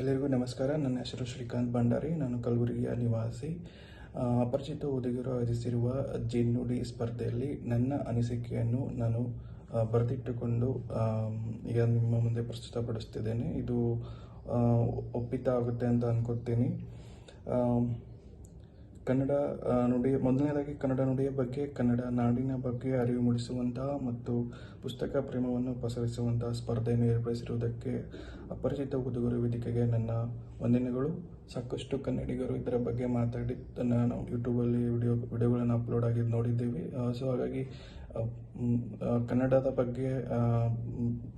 ಎಲ್ಲರಿಗೂ ನಮಸ್ಕಾರ. ನನ್ನ ಹೆಸರು ಶ್ರೀಕಾಂತ್ ಭಂಡಾರಿ. ನಾನು ಕಲಬುರಗಿಯ ನಿವಾಸಿ. ಅಪರಿಚಿತ ಓದುಗರು ಆಯೋಜಿಸಿರುವ ಜಿನ್ನುಡಿ ಸ್ಪರ್ಧೆಯಲ್ಲಿ ನನ್ನ ಅನಿಸಿಕೆಯನ್ನು ನಾನು ಬರೆದಿಟ್ಟುಕೊಂಡು ಈಗ ನಿಮ್ಮ ಮುಂದೆ ಪ್ರಸ್ತುತಪಡಿಸ್ತಿದ್ದೇನೆ. ಇದು ಒಪ್ಪಿತ ಆಗುತ್ತೆ ಅಂತ ಅನ್ಕೋತೀನಿ ಕನ್ನಡ ನುಡಿ, ಮೊದಲನೇದಾಗಿ ಕನ್ನಡ ನುಡಿಯ ಬಗ್ಗೆ, ಕನ್ನಡ ನಾಡಿನ ಬಗ್ಗೆ ಅರಿವು ಮೂಡಿಸುವಂತಹ ಮತ್ತು ಪುಸ್ತಕ ಪ್ರೇಮವನ್ನು ಪಸರಿಸುವಂತಹ ಸ್ಪರ್ಧೆಯನ್ನು ಏರ್ಪಡಿಸಿರುವುದಕ್ಕೆ ಅಪರಿಚಿತ ಓದುಗರು ವೇದಿಕೆಗೆ ನನ್ನ ವಂದನೆಗಳು. ಸಾಕಷ್ಟು ಕನ್ನಡಿಗರು ಇದರ ಬಗ್ಗೆ ಮಾತಾಡಿ ನಾನು ಯೂಟ್ಯೂಬಲ್ಲಿ ವಿಡಿಯೋ, ವಿಡಿಯೋಗಳನ್ನು ಅಪ್ಲೋಡ್ ಆಗಿದ್ದು ನೋಡಿದ್ದೀವಿ. ಸೊ ಹಾಗಾಗಿ ಕನ್ನಡದ ಬಗ್ಗೆ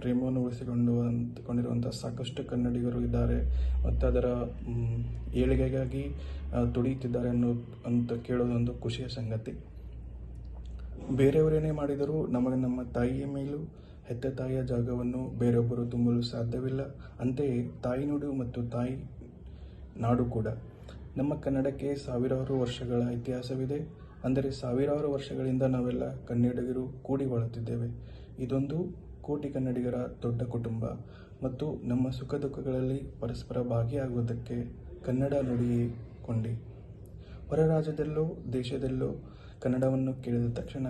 ಪ್ರೇಮವನ್ನು ಉಳಿಸಿಕೊಂಡು ಕೊಂಡಿರುವಂಥ ಸಾಕಷ್ಟು ಕನ್ನಡಿಗರು ಇದ್ದಾರೆ. ಮತ್ತು ಅದರ ಏಳಿಗೆಗಾಗಿ ತುಡಿಯುತ್ತಿದ್ದಾರೆ ಅನ್ನೋ, ಅಂತ ಕೇಳೋದೊಂದು ಖುಷಿಯ ಸಂಗತಿ. ಬೇರೆಯವರೇನೇ ಮಾಡಿದರೂ ನಮಗೆ ನಮ್ಮ ತಾಯಿಯ ಮೇಲೂ, ಹೆತ್ತ ತಾಯಿಯ ಜಾಗವನ್ನು ಬೇರೊಬ್ಬರು ತುಂಬಲು ಸಾಧ್ಯವಿಲ್ಲ. ಅಂತೆಯೇ ತಾಯಿ ನುಡಿ ಮತ್ತು ತಾಯಿ ನಾಡು ಕೂಡ. ನಮ್ಮ ಕನ್ನಡಕ್ಕೆ ಸಾವಿರಾರು ವರ್ಷಗಳ ಇತಿಹಾಸವಿದೆ. ಅಂದರೆ ಸಾವಿರಾರು ವರ್ಷಗಳಿಂದ ನಾವೆಲ್ಲ ಕನ್ನಡಿಗರು ಕೂಡಿ ಬಾಳುತ್ತಿದ್ದೇವೆ. ಇದೊಂದು ಕೋಟಿ ಕನ್ನಡಿಗರ ದೊಡ್ಡ ಕುಟುಂಬ. ಮತ್ತು ನಮ್ಮ ಸುಖ ದುಃಖಗಳಲ್ಲಿ ಪರಸ್ಪರ ಭಾಗಿಯಾಗುವುದಕ್ಕೆ ಕನ್ನಡ ನುಡಿಯೇ ಕೊಂಡಿ. ಹೊರ ರಾಜ್ಯದಲ್ಲೋ ದೇಶದಲ್ಲೋ ಕನ್ನಡವನ್ನು ಕೇಳಿದ ತಕ್ಷಣ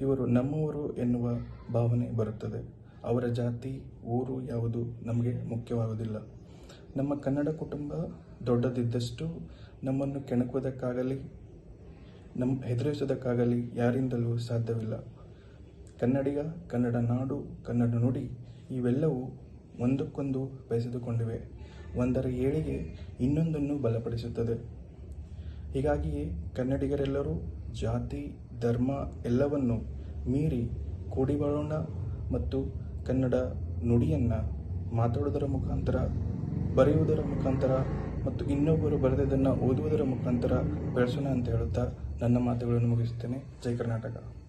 ಇವರು ನಮ್ಮವರು ಎನ್ನುವ ಭಾವನೆ ಬರುತ್ತದೆ. ಅವರ ಜಾತಿ, ಊರು ಯಾವುದು ನಮಗೆ ಮುಖ್ಯವಾಗುವುದಿಲ್ಲ. ನಮ್ಮ ಕನ್ನಡ ಕುಟುಂಬ ದೊಡ್ಡದಿದ್ದಷ್ಟು ನಮ್ಮನ್ನು ಕೆಣಕುವುದಕ್ಕಾಗಲಿ ನಮ್ಮ ಹೆದರಿಸೋದಕ್ಕಾಗಲಿ ಯಾರಿಂದಲೂ ಸಾಧ್ಯವಿಲ್ಲ. ಕನ್ನಡಿಗ, ಕನ್ನಡ ನಾಡು, ಕನ್ನಡ ನುಡಿ ಇವೆಲ್ಲವೂ ಒಂದಕ್ಕೊಂದು ಬೆಸೆದುಕೊಂಡಿವೆ. ಒಂದರ ಏಳಿಗೆ ಇನ್ನೊಂದನ್ನು ಬಲಪಡಿಸುತ್ತದೆ. ಹೀಗಾಗಿಯೇ ಕನ್ನಡಿಗರೆಲ್ಲರೂ ಜಾತಿ, ಧರ್ಮ ಎಲ್ಲವನ್ನು ಮೀರಿ ಕೂಡಿ ಬಾಳೋಣ ಮತ್ತು ಕನ್ನಡ ನುಡಿಯನ್ನು ಮಾತಾಡೋದರ ಮುಖಾಂತರ ಬರೆಯುವುದರ ಮುಖಾಂತರ ಮತ್ತು ಇನ್ನೊಬ್ಬರು ಬರೆದದನ್ನು ಓದುವುದರ ಮುಖಾಂತರ ಬೆಳೆಸೋಣ ಅಂತ ಹೇಳುತ್ತಾ ನನ್ನ ಮಾತುಗಳನ್ನು ಮುಗಿಸುತ್ತೇನೆ. ಜೈ ಕರ್ನಾಟಕ.